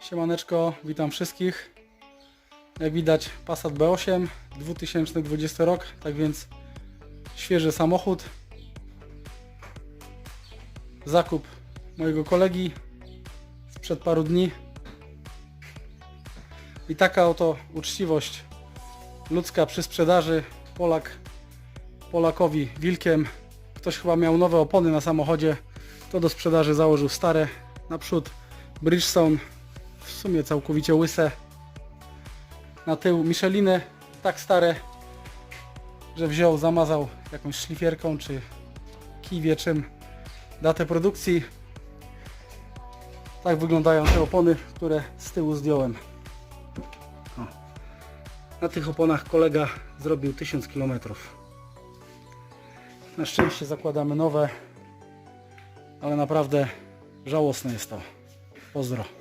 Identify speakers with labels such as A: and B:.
A: Siemaneczko, witam wszystkich. Jak widać Passat B8, 2020 rok, tak więc świeży samochód. Zakup mojego kolegi sprzed paru dni. I taka oto uczciwość ludzka przy sprzedaży. Polak Polakowi wilkiem. Ktoś chyba miał nowe opony na samochodzie, to do sprzedaży założył stare. Naprzód Bridgestone, w sumie całkowicie łyse. Na tył Micheliny, tak stare, że wziął, zamazał jakąś szlifierką czy kij wie czym datę produkcji. Tak wyglądają te opony, które z tyłu zdjąłem. O. Na tych oponach kolega zrobił 1000 km. Na szczęście zakładamy nowe, ale naprawdę żałosne jest to. Pozdro.